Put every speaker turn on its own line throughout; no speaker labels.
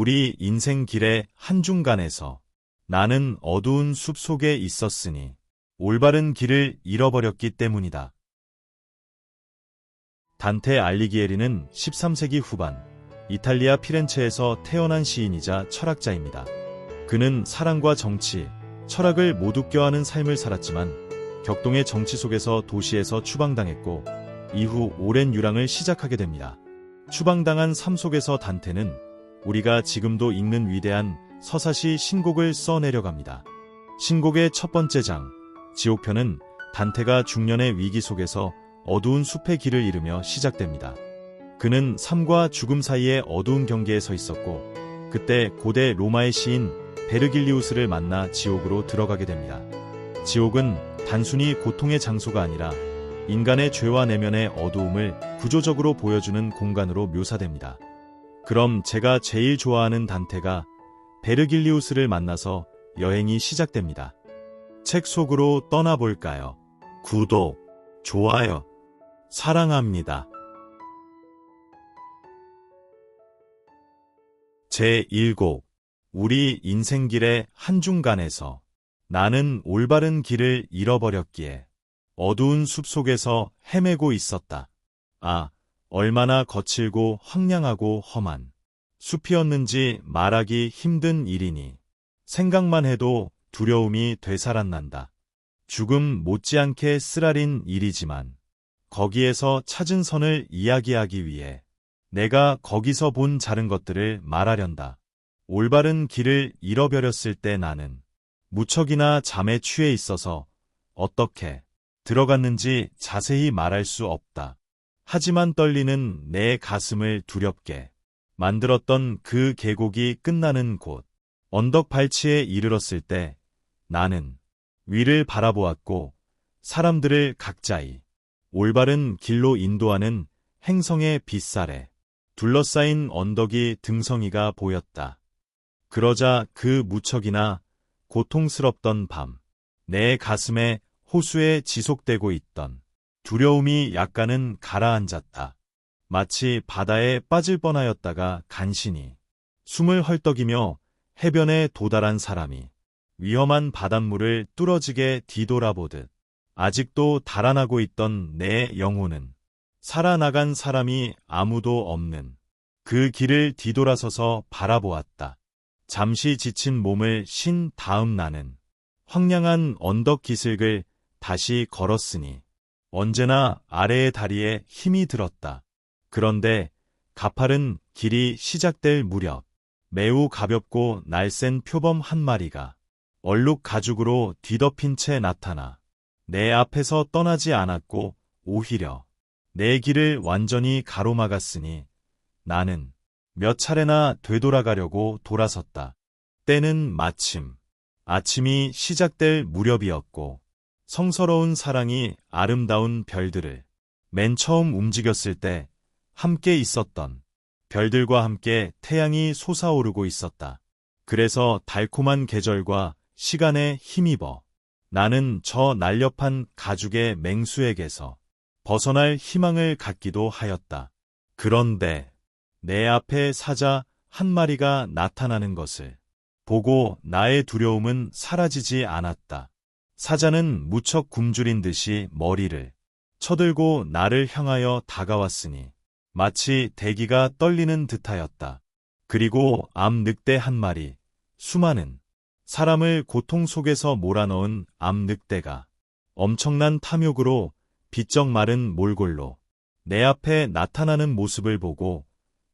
우리 인생 길의 한중간에서 나는 어두운 숲 속에 있었으니 올바른 길을 잃어버렸기 때문이다. 단테 알리기에리는 13세기 후반 이탈리아 피렌체에서 태어난 시인이자 철학자입니다. 그는 사랑과 정치, 철학을 모두 껴안은 삶을 살았지만 격동의 정치 속에서 도시에서 추방당했고 이후 오랜 유랑을 시작하게 됩니다. 추방당한 삶 속에서 단테는 우리가 지금도 읽는 위대한 서사시 신곡을 써내려갑니다. 신곡의 첫 번째 장, 지옥편은 단테가 중년의 위기 속에서 어두운 숲의 길을 잃으며 시작됩니다. 그는 삶과 죽음 사이의 어두운 경계에 서 있었고, 그때 고대 로마의 시인 베르길리우스를 만나 지옥으로 들어가게 됩니다. 지옥은 단순히 고통의 장소가 아니라 인간의 죄와 내면의 어두움을 구조적으로 보여주는 공간으로 묘사됩니다. 그럼 제가 제일 좋아하는 단테가 베르길리우스를 만나서 여행이 시작됩니다. 책 속으로 떠나볼까요? 구독, 좋아요, 사랑합니다. 제1곡 우리 인생길의 한중간에서 나는 올바른 길을 잃어버렸기에 어두운 숲속에서 헤매고 있었다. 아, 얼마나 거칠고 황량하고 험한 숲이었는지 말하기 힘든 일이니 생각만 해도 두려움이 되살아난다. 죽음 못지않게 쓰라린 일이지만 거기에서 찾은 선을 이야기하기 위해 내가 거기서 본 자른 것들을 말하련다. 올바른 길을 잃어버렸을 때 나는 무척이나 잠에 취해 있어서 어떻게 들어갔는지 자세히 말할 수 없다. 하지만 떨리는 내 가슴을 두렵게 만들었던 그 계곡이 끝나는 곳, 언덕 발치에 이르렀을 때 나는 위를 바라보았고 사람들을 각자의 올바른 길로 인도하는 행성의 빗살에 둘러싸인 언덕이 등성이가 보였다. 그러자 그 무척이나 고통스럽던 밤, 내 가슴에 호수에 지속되고 있던 두려움이 약간은 가라앉았다. 마치 바다에 빠질 뻔하였다가 간신히 숨을 헐떡이며 해변에 도달한 사람이 위험한 바닷물을 뚫어지게 뒤돌아보듯 아직도 달아나고 있던 내 영혼은 살아나간 사람이 아무도 없는 그 길을 뒤돌아서서 바라보았다. 잠시 지친 몸을 신 다음 나는 황량한 언덕 기슭을 다시 걸었으니 언제나 아래의 다리에 힘이 들었다. 그런데 가파른 길이 시작될 무렵 매우 가볍고 날쌘 표범 한 마리가 얼룩 가죽으로 뒤덮인 채 나타나 내 앞에서 떠나지 않았고 오히려 내 길을 완전히 가로막았으니 나는 몇 차례나 되돌아가려고 돌아섰다. 때는 마침 아침이 시작될 무렵이었고 성서로운 사랑이 아름다운 별들을 맨 처음 움직였을 때 함께 있었던 별들과 함께 태양이 솟아오르고 있었다. 그래서 달콤한 계절과 시간에 힘입어 나는 저 날렵한 가죽의 맹수에게서 벗어날 희망을 갖기도 하였다. 그런데 내 앞에 사자 한 마리가 나타나는 것을 보고 나의 두려움은 사라지지 않았다. 사자는 무척 굶주린 듯이 머리를 쳐들고 나를 향하여 다가왔으니 마치 대기가 떨리는 듯하였다. 그리고 암 늑대 한 마리, 수많은 사람을 고통 속에서 몰아넣은 암 늑대가 엄청난 탐욕으로 비쩍 마른 몰골로 내 앞에 나타나는 모습을 보고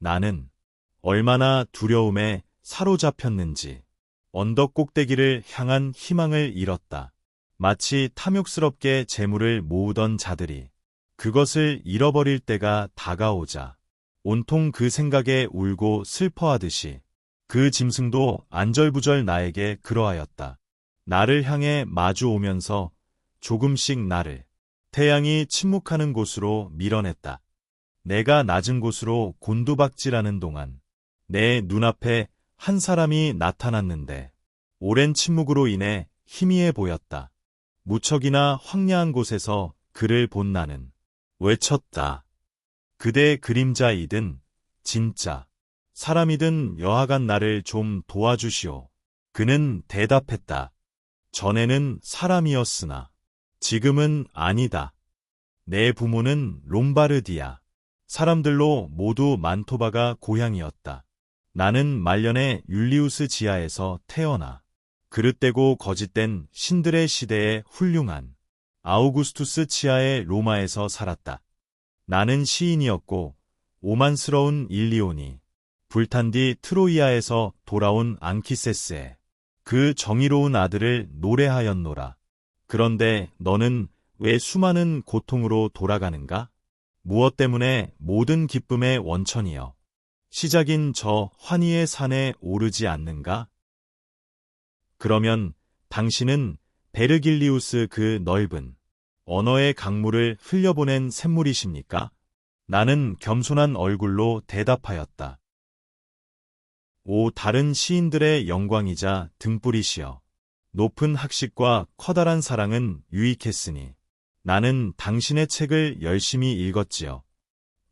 나는 얼마나 두려움에 사로잡혔는지 언덕 꼭대기를 향한 희망을 잃었다. 마치 탐욕스럽게 재물을 모으던 자들이 그것을 잃어버릴 때가 다가오자 온통 그 생각에 울고 슬퍼하듯이 그 짐승도 안절부절 나에게 그러하였다. 나를 향해 마주 오면서 조금씩 나를 태양이 침묵하는 곳으로 밀어냈다. 내가 낮은 곳으로 곤두박질하는 동안 내 눈앞에 한 사람이 나타났는데 오랜 침묵으로 인해 희미해 보였다. 무척이나 황량한 곳에서 그를 본 나는 외쳤다. 그대 그림자이든 진짜 사람이든 여하간 나를 좀 도와주시오. 그는 대답했다. 전에는 사람이었으나 지금은 아니다. 내 부모는 롬바르디아. 사람들로 모두 만토바가 고향이었다. 나는 말년에 율리우스 지하에서 태어나 그릇되고 거짓된 신들의 시대에 훌륭한 아우구스투스 치하의 로마에서 살았다. 나는 시인이었고 오만스러운 일리온이 불탄 뒤 트로이아에서 돌아온 앙키세스에 그 정의로운 아들을 노래하였노라. 그런데 너는 왜 수많은 고통으로 돌아가는가? 무엇 때문에 모든 기쁨의 원천이여. 시작인 저 환희의 산에 오르지 않는가? 그러면 당신은 베르길리우스 그 넓은 언어의 강물을 흘려보낸 샘물이십니까? 나는 겸손한 얼굴로 대답하였다. 오 다른 시인들의 영광이자 등불이시여. 높은 학식과 커다란 사랑은 유익했으니 나는 당신의 책을 열심히 읽었지요.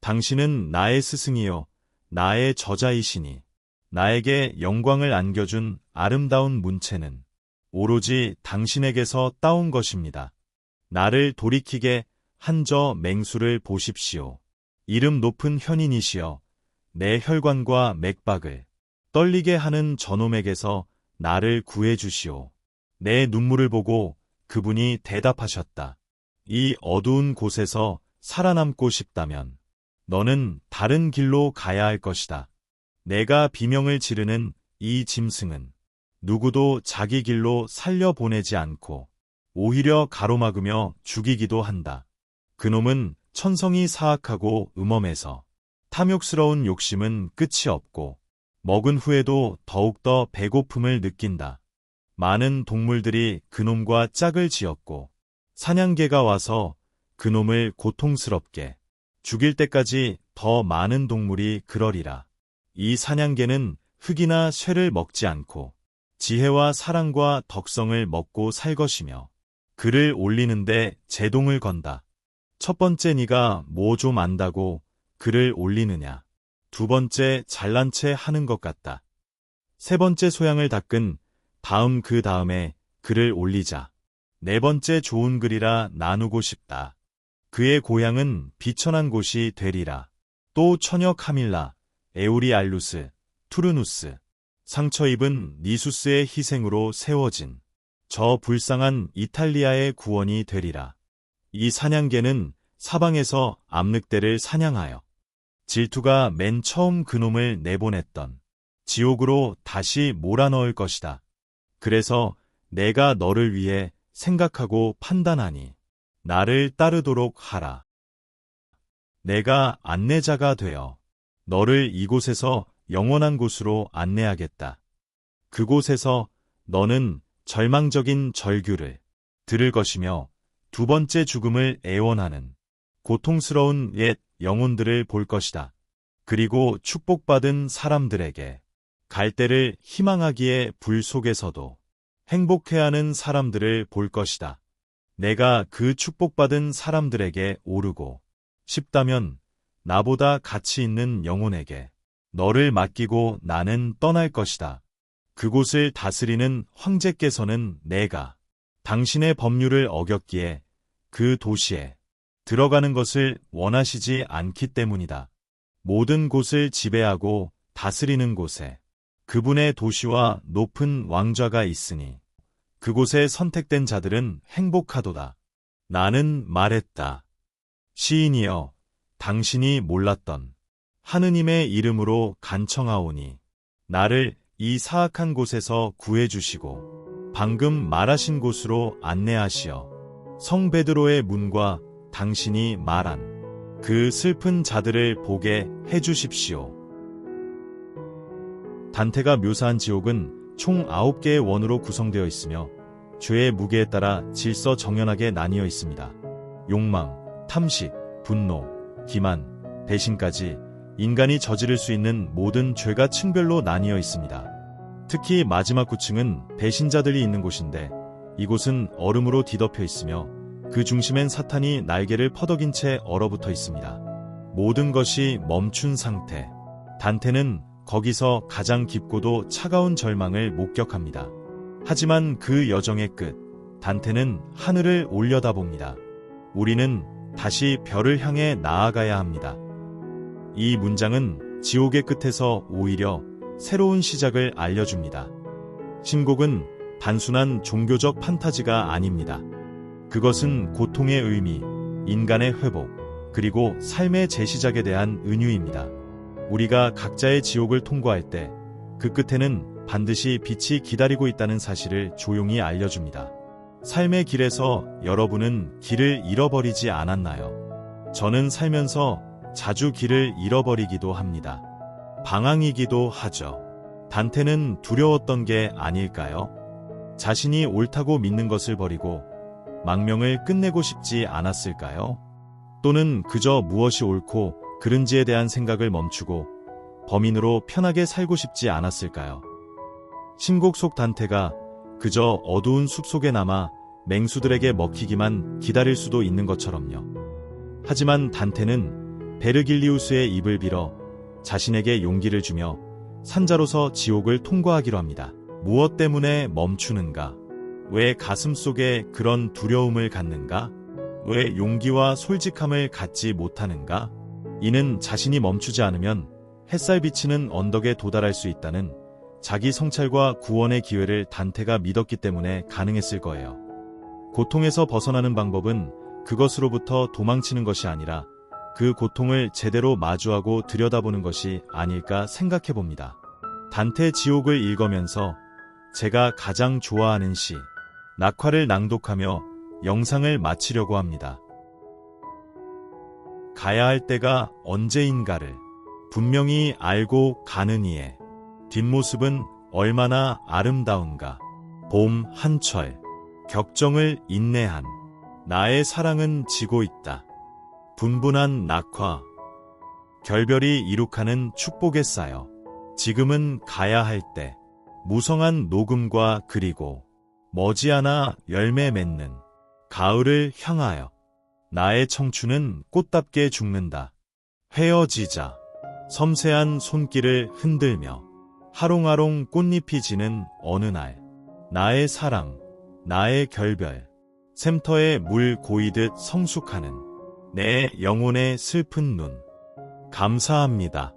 당신은 나의 스승이요, 나의 저자이시니 나에게 영광을 안겨준 아름다운 문체는 오로지 당신에게서 따온 것입니다. 나를 돌이키게 한저 맹수를 보십시오. 이름 높은 현인이시여 내 혈관과 맥박을 떨리게 하는 저놈에게서 나를 구해주시오. 내 눈물을 보고 그분이 대답하셨다. 이 어두운 곳에서 살아남고 싶다면 너는 다른 길로 가야 할 것이다. 내가 비명을 지르는 이 짐승은 누구도 자기 길로 살려보내지 않고 오히려 가로막으며 죽이기도 한다. 그놈은 천성이 사악하고 음험해서 탐욕스러운 욕심은 끝이 없고 먹은 후에도 더욱더 배고픔을 느낀다. 많은 동물들이 그놈과 짝을 지었고 사냥개가 와서 그놈을 고통스럽게 죽일 때까지 더 많은 동물이 그러리라. 이 사냥개는 흙이나 쇠를 먹지 않고 지혜와 사랑과 덕성을 먹고 살 것이며 그를 올리는데 제동을 건다. 첫 번째 네가 뭐 좀 안다고 그를 올리느냐. 두 번째 잘난 체 하는 것 같다. 세 번째 소양을 닦은 다음 그 다음에 그를 올리자. 네 번째 좋은 글이라 나누고 싶다. 그의 고향은 비천한 곳이 되리라. 또 처녀 카밀라, 에우리 알루스, 투르누스, 상처 입은 니수스의 희생으로 세워진 저 불쌍한 이탈리아의 구원이 되리라. 이 사냥개는 사방에서 암늑대를 사냥하여 질투가 맨 처음 그놈을 내보냈던 지옥으로 다시 몰아넣을 것이다. 그래서 내가 너를 위해 생각하고 판단하니 나를 따르도록 하라. 내가 안내자가 되어 너를 이곳에서 영원한 곳으로 안내하겠다. 그곳에서 너는 절망적인 절규를 들을 것이며 두 번째 죽음을 애원하는 고통스러운 옛 영혼들을 볼 것이다. 그리고 축복받은 사람들에게 갈대를 희망하기에 불 속에서도 행복해하는 사람들을 볼 것이다. 내가 그 축복받은 사람들에게 오르고 싶다면 나보다 가치 있는 영혼에게 너를 맡기고 나는 떠날 것이다. 그곳을 다스리는 황제께서는 내가 당신의 법률을 어겼기에 그 도시에 들어가는 것을 원하시지 않기 때문이다. 모든 곳을 지배하고 다스리는 곳에 그분의 도시와 높은 왕좌가 있으니 그곳에 선택된 자들은 행복하도다. 나는 말했다. 시인이여, 당신이 몰랐던 하느님의 이름으로 간청하오니 나를 이 사악한 곳에서 구해주시고 방금 말하신 곳으로 안내하시어 성 베드로의 문과 당신이 말한 그 슬픈 자들을 보게 해주십시오. 단테가 묘사한 지옥은 총 9개의 원으로 구성되어 있으며 죄의 무게에 따라 질서 정연하게 나뉘어 있습니다. 욕망, 탐식, 분노, 기만, 배신까지 인간이 저지를 수 있는 모든 죄가 층별로 나뉘어 있습니다. 특히 마지막 구층은 배신자들이 있는 곳인데 이곳은 얼음으로 뒤덮여 있으며 그 중심엔 사탄이 날개를 퍼덕인 채 얼어붙어 있습니다. 모든 것이 멈춘 상태. 단테는 거기서 가장 깊고도 차가운 절망을 목격합니다. 하지만 그 여정의 끝, 단테는 하늘을 올려다봅니다. 우리는 다시 별을 향해 나아가야 합니다. 이 문장은 지옥의 끝에서 오히려 새로운 시작을 알려줍니다. 신곡은 단순한 종교적 판타지가 아닙니다. 그것은 고통의 의미, 인간의 회복, 그리고 삶의 재시작에 대한 은유입니다. 우리가 각자의 지옥을 통과할 때 그 끝에는 반드시 빛이 기다리고 있다는 사실을 조용히 알려줍니다. 삶의 길에서 여러분은 길을 잃어버리지 않았나요? 저는 살면서 자주 길을 잃어버리기도 합니다. 방황이기도 하죠. 단테는 두려웠던 게 아닐까요? 자신이 옳다고 믿는 것을 버리고 망명을 끝내고 싶지 않았을까요? 또는 그저 무엇이 옳고 그른지에 대한 생각을 멈추고 범인으로 편하게 살고 싶지 않았을까요? 신곡 속 단테가 그저 어두운 숲 속에 남아 맹수들에게 먹히기만 기다릴 수도 있는 것처럼요. 하지만 단테는 베르길리우스의 입을 빌어 자신에게 용기를 주며 산자로서 지옥을 통과하기로 합니다. 무엇 때문에 멈추는가? 왜 가슴 속에 그런 두려움을 갖는가? 왜 용기와 솔직함을 갖지 못하는가? 이는 자신이 멈추지 않으면 햇살 비치는 언덕에 도달할 수 있다는 자기 성찰과 구원의 기회를 단테가 믿었기 때문에 가능했을 거예요. 고통에서 벗어나는 방법은 그것으로부터 도망치는 것이 아니라 그 고통을 제대로 마주하고 들여다보는 것이 아닐까 생각해 봅니다. 단테 지옥을 읽으면서 제가 가장 좋아하는 시, 낙화를 낭독하며 영상을 마치려고 합니다. 가야 할 때가 언제인가를 분명히 알고 가는 이의 뒷모습은 얼마나 아름다운가. 봄 한철, 격정을 인내한 나의 사랑은 지고 있다. 분분한 낙화, 결별이 이룩하는 축복에 쌓여 지금은 가야 할 때, 무성한 녹음과 그리고 머지않아 열매 맺는 가을을 향하여 나의 청춘은 꽃답게 죽는다. 헤어지자 섬세한 손길을 흔들며 하롱하롱 꽃잎이 지는 어느 날 나의 사랑, 나의 결별, 샘터에 물 고이듯 성숙하는 내 영혼의 슬픈 눈. 감사합니다.